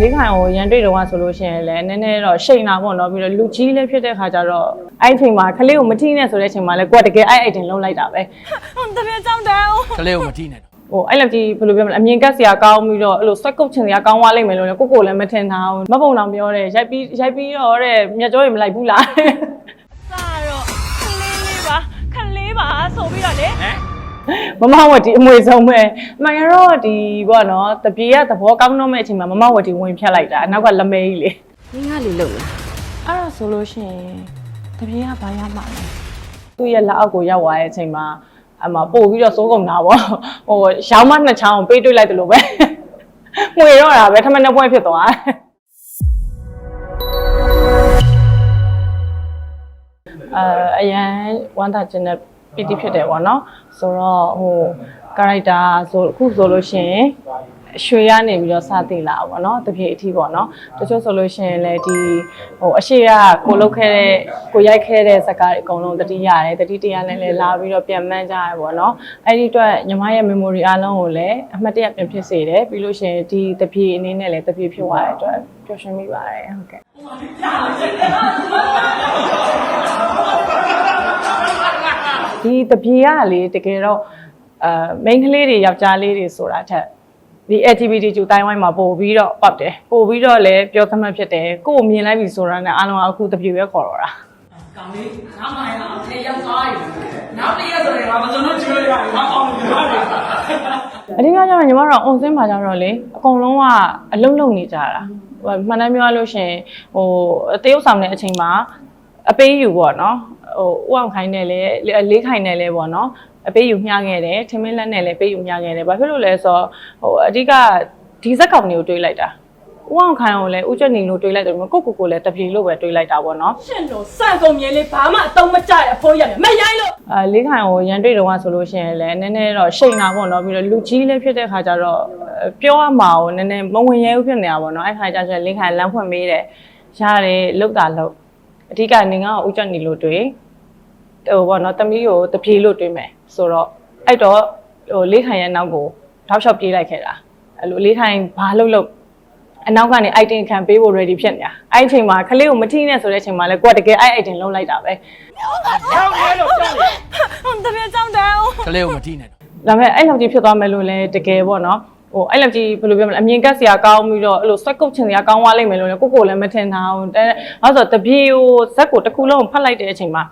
လေးခိုင်ကိုရန်တွေ့တော့ဆိုလို့ရှိရင်လည်းနည်းနည်းတော့ရှိန်တာပေါ့နော်ပြီးတော့လူကြီးလည်းဖြစ်တဲ့ခါကျတော့အဲ့ဒီအချိန်မှာကလေးကိုမထိနဲ့ဆိုတဲ့အချိန်မှာလည်းကိုကတကယ်အဲ့အဲ့တင်လုံးလိုက်တာပဲတပြည့်ကြောင်းတယ်ကလေးကိုမထိနဲ့တော့ဟိုအဲ့လောက်ကြီးဘယ်လိုပြောမလဲအမြင်ကက်စရာကောင်းပြီးတော့အဲ့လိုဆွက်ကုတ်ချင်စရာကောင်းသွားလိမ့်မယ်လို့လည်းကိုကိုလည်းမထင်တာဘူးမပုံတော်ပြောတယ်ရိုက်ပြီးရိုက်ပြီးတော့တဲ့မြတ်ကြောတွေမလိုက်ဘူးလားစာတော့ခလေးလေးပါခလေးပါဆိုပြီးတော့လေဟ မ်မမဝတီအမွေဆုံးပဲအမှန်ကတော့ဒီဘောနော်တပြေကသဘောကောင်းတော့မဲ့အချိန်မှာမမဝတီဝင်ဖြတ်လိုက်တာအနောက်ကလမဲကြီးလေငင်းကလေးလုံလားအဲ့ဒါဆိုလို့ရှိရင်တပြေကဘာရမှာလဲသူ့ရဲ့လက်အောက်ကိုရောက်သွားတဲ့အချိန်မှာအမပို့ပြီးတော့စိုးကုန်တာပေါ့ဟိုရောင်းမနှစ်ချောင်းပေးတွေးလိုက်တယ်လို့ပဲမှွေတော့တာပဲထမင်းနှစ်ပွဲဖြစ်သွားတယ်အဲအရန်ဝမ်းသာခြင်းနဲ့ ပီတိဖြစ်တယ်ပေါ့နော်ဆိုတော့ဟိုကာရိုက်တာဆိုအခုဆိုလို့ရှိရင်ရွှေရနေပြီးတော့စသည်လာပေါ့နော်တပြေအထီးပေါ့နော်တချို့ဆိုလို့ရှိရင်လည်းဒီဟိုအရှိရကိုလုတ်ခဲ့တဲ့ကိုရိုက်ခဲ့တဲ့ဇာတ်ကားတွေအကုန်လုံးတတိရတယ်တတိတရားနဲ့လည်းလာပြီးတော့ပြန်မှန်းကြရပေါ့နော်အဲ့ဒီအတွက်ညီမရဲ့ memory အားလုံးကိုလည်းအမှတ်တရပြန်ဖြစ်စေတယ်ပြီးလို့ရှိရင်ဒီတပြေအနေနဲ့လည်းတပြေဖြစ်သွားတဲ့အတွက်ပျော်ရွှင်မိပါတယ်ဟုတ်ကဲ့ ဒီတပြေကလေတကယ်တော့အာမိန်းကလေးတွေယောက်ျားလေးတွေဆိုတာထက်ဒီ LGBT ကျူတိုင်းဝိုင်းမှာပို့ပြီးတော့ပတ်တယ်ပို့ပြီးတော့လည်းပြောသမတ်ဖြစ်တယ်ကိုယ်မြင်လိုက်ပြီဆိုတာနဲ့အားလုံးကအခုတပြေပဲခေါ်တော့တာကောင်လေးငါမှရအောင်ထေရောက်သွားပြီနောက်တစ်ရက်ဆိုရင်ငါမစုံတော့ကျွေးရတယ်ငါအောင်နေရတယ်အဓိကကျတော့ညီမတို့အွန်စင်းမှာကျတော့လေအကုန်လုံးကအလုံးလုံးနေကြတာဟိုမှန်တယ်ပြောရလို့ရှရင်ဟိုအသေးဥဆောင်တဲ့အချိန်မှာအပေးယူပေါ့နော် ဟိုဥအောင်ခိုင်းတယ်လေလေးခိုင်းတယ်လေပေါ့နော်အပေးယူမျှခဲ့တယ်ထမင်းလက်နဲ့လည်းပေးယူမျှခဲ့တယ်ဘာဖြစ်လို့လဲဆိုတော့ဟိုအဓိကဒီဇက်ကောင်တွေကိုတွေးလိုက်တာဥအောင်ခိုင်းကိုလည်းဥချက်နေလို့တွေးလိုက်တယ်ကိုကိုကိုလည်းတပြေလို့ပဲတွေးလိုက်တာပေါ့နော်ရှင်တို့စံကုန်မြင်လေးဘာမှအတုံးမကြရအဖိုးရတယ်မရိုင်းလို့အဲလေးခိုင်ကိုရန်တွေ့တော့ဆိုလို့ရှိရင်လည်းနည်းနည်းတော့ရှိန်တာပေါ့နော်ပြီးတော့လူကြီးလည်းဖြစ်တဲ့ခါကျတော့အဲပြောရမှာကိုနည်းနည်းမဝင်ရဲဘူးဖြစ်နေတာပေါ့နော်အဲ့ခါကျကျလေးခိုင်လမ်းဖွင့်ပေးတယ်ရတယ်လောက်တာလောက်အဓိကနေငါ့ကိုဥကြနေလို့တွေ့ ဟိုပေါ့နော်တမီးကိုတပြေလို့တွေ့မယ်ဆိုတော့အဲ့တော့ဟိုလေးခိုင်ရဲ့နောက်ကိုထောက်လျှောက်ပြေးလိုက်ခဲ့တာအဲ့လိုလေးခိုင်ဘာလို့လို့အနောက်ကနေ item ခံပေးဖို့ ready ဖြစ်နေတာအဲ့ဒီအချိန်မှာကလေးကိုမထိနဲ့ဆိုတဲ့အချိန်မှာလဲကိုကတကယ်အဲ့ item လုံးလိုက်တာပဲကြောက်ရဲလို့ကြောက်ရဲတပြည့်ကြောင်းတယ်ကလေးကိုမထိနဲ့တော့ဒါပေမဲ့အဲ့လောက်ကြီးဖြစ်သွားမယ်လို့လည်းတကယ်ပေါ့နော်ဟိုအဲ့လောက်ကြီးဘယ်လိုပြောမလဲအမြင်ကက်စရာကောင်းပြီးတော့အဲ့လိုဆွက်ကုတ်ချင်စရာကောင်းသွားလိမ့်မယ်လို့လည်းကိုကိုလည်းမထင်တာဘူးအဲအဲ့ဆိုတပြေကိုဇက်ကိုတစ်ခုလုံးဖတ်လိုက်တဲ့အချိန်မှာ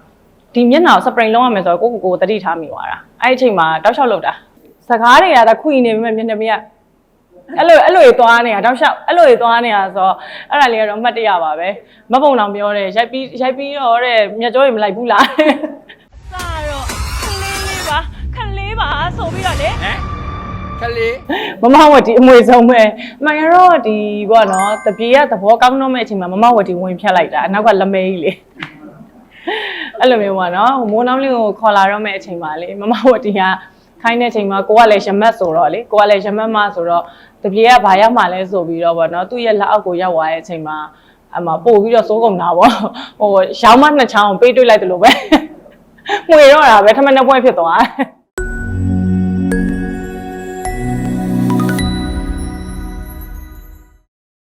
ဒီမျက်နှာကိုစပရင်လုံးရမယ်ဆိုတော့ကိုကိုကိုတတိထားမိသွားတာအဲ့ဒီအချိန်မှာတောက်လျှောက်လောက်တာစကားတွေကဒါခွေနေပြီမဲ့မျက်နှာမရအဲ့လိုအဲ့လိုတွေသွားနေတာတောက်လျှောက်အဲ့လိုတွေသွားနေတာဆိုတော့အဲ့ဒါလေးကတော့အမှတ်တရပါပဲမပုံတော်ပြောတယ်ရိုက်ပြီးရိုက်ပြီးတော့တဲ့မြတ်ကြောတွေမလိုက်ဘူးလားစာတော့ခလေးလေးပါခလေးပါဆိုပြီးတော့လေဟမ်ကလေးမမဝတီအမွေဆုံးပဲအမှန်ကတော့ဒီဘောနော်တပြေကသဘောကောင်းတော့မဲ့အချိန်မှာမမဝတီဝင်ဖြတ်လိုက်တာအနောက်ကလမဲကြီးလေ အဲ့လိုမျိုးပါနော်ဟိုမိုးနှောင်းလေးကိုခေါ်လာတော့မဲ့အချိန်မှာလေမမဝတီကခိုင်းတဲ့အချိန်မှာကိုကလည်းရမတ်ဆိုတော့လေကိုကလည်းရမတ်မဆိုတော့တပြေကဘာရောက်မှလဲဆိုပြီးတော့ဗောနော်သူ့ရဲ့လက်အောက်ကိုရောက်သွားတဲ့အချိန်မှာအမပို့ပြီးတော့စိုးကုန်တာဗောဟိုရောင်းမနှစ်ချောင်းပေးတွေးလိုက်တယ်လို့ပဲမှွေတော့တာပဲထမင်းနှစ်ပွဲဖြစ်သွားတယ်